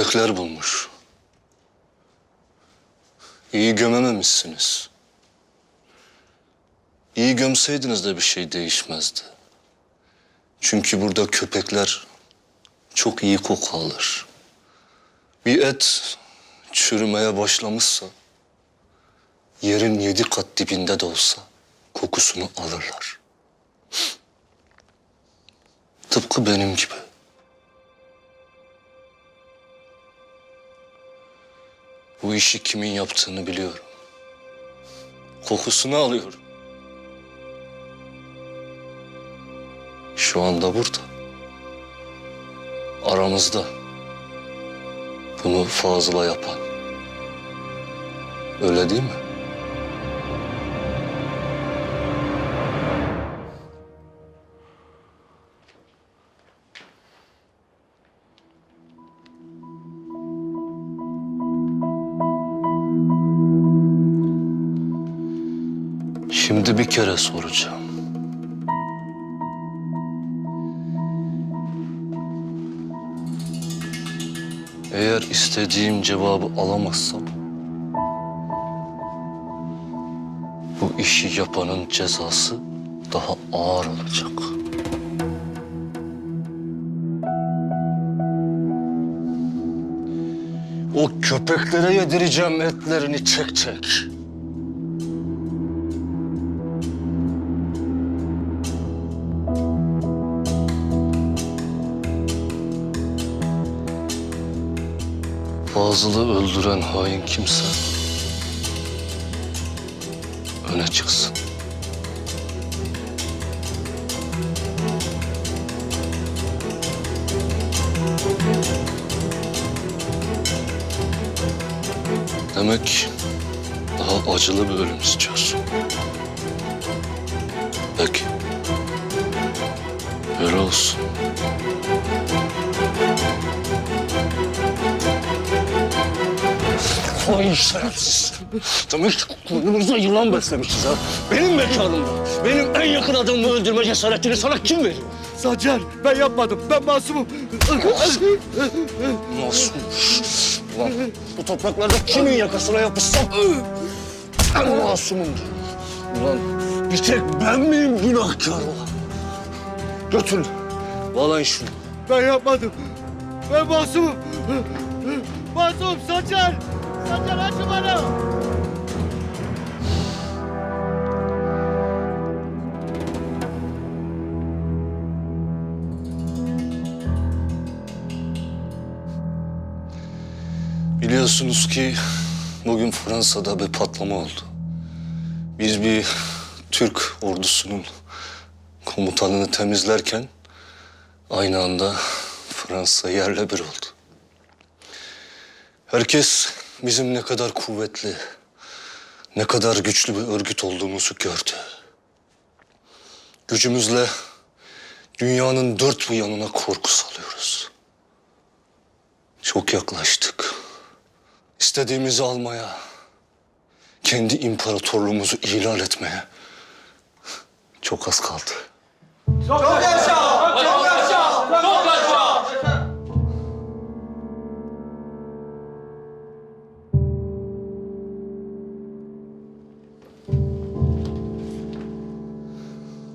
köpekler bulmuş. İyi gömememişsiniz. İyi gömseydiniz de bir şey değişmezdi. Çünkü burada köpekler çok iyi koku alır. Bir et çürümeye başlamışsa yerin yedi kat dibinde de olsa kokusunu alırlar. Tıpkı benim gibi. Bu işi kimin yaptığını biliyorum. Kokusunu alıyorum. Şu anda burada. Aramızda. Bunu fazla yapan. Öyle değil mi? Şimdi bir kere soracağım. Eğer istediğim cevabı alamazsam... ...bu işi yapanın cezası daha ağır olacak. O köpeklere yedireceğim etlerini tek tek. Fazıl'ı öldüren hain kimse öne çıksın. Demek daha acılı bir ölüm istiyorsun. Peki. Öyle olsun. Vay şerefsiz. Demek ki koynumuzda yılan beslemişiz ha. Benim mekanımda, benim en yakın adamımı öldürme cesaretini sana kim veriyor? Sancar ben yapmadım. Ben masumum. Masum. Ulan bu topraklarda kimin yakasına yapışsam ben masumumdur. Ulan bir tek ben miyim günahkar olan? Götür. Bağlayın şunu. Ben yapmadım. Ben masumum. Masum Sancar. Biliyorsunuz ki bugün Fransa'da bir patlama oldu. Biz bir Türk ordusunun komutanını temizlerken aynı anda Fransa yerle bir oldu. Herkes bizim ne kadar kuvvetli, ne kadar güçlü bir örgüt olduğumuzu gördü. Gücümüzle dünyanın dört bu yanına korku salıyoruz. Çok yaklaştık. İstediğimizi almaya, kendi imparatorluğumuzu ihlal etmeye çok az kaldı.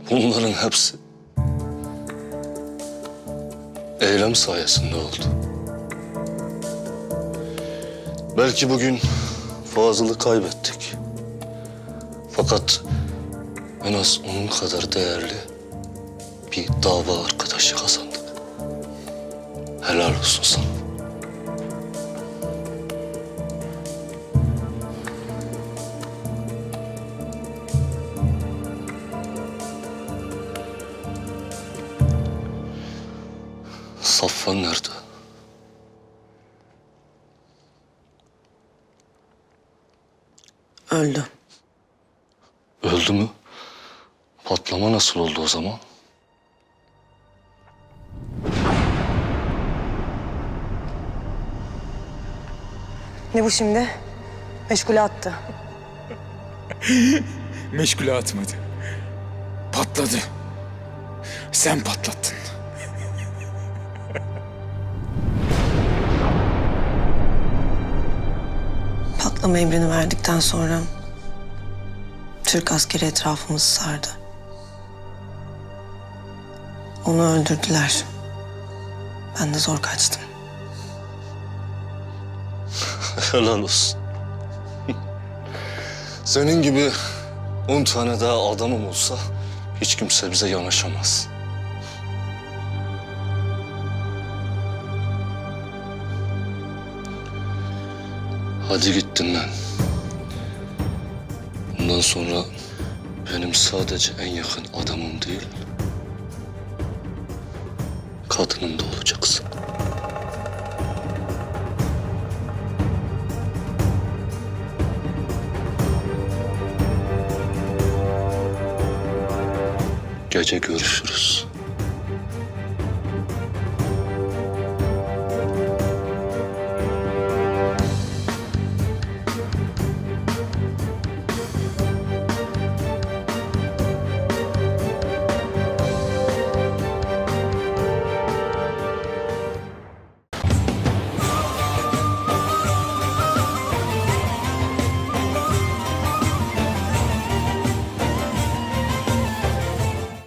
Bunların hepsi eylem sayesinde oldu. Belki bugün Fazıl'ı kaybettik. Fakat en az onun kadar değerli bir dava arkadaşı kazandık. Helal olsun sana. Nerede? Öldü. Öldü mü? Patlama nasıl oldu o zaman? Ne bu şimdi? Meşgule attı. Meşgule atmadı. Patladı. Sen patlattın. Patlama emrini verdikten sonra Türk askeri etrafımızı sardı. Onu öldürdüler. Ben de zor kaçtım. Helal olsun. Senin gibi on tane daha adamım olsa hiç kimse bize yanaşamaz. Hadi git dinlen. Bundan sonra benim sadece en yakın adamım değil, kadınım da olacaksın. Gece görüşürüz.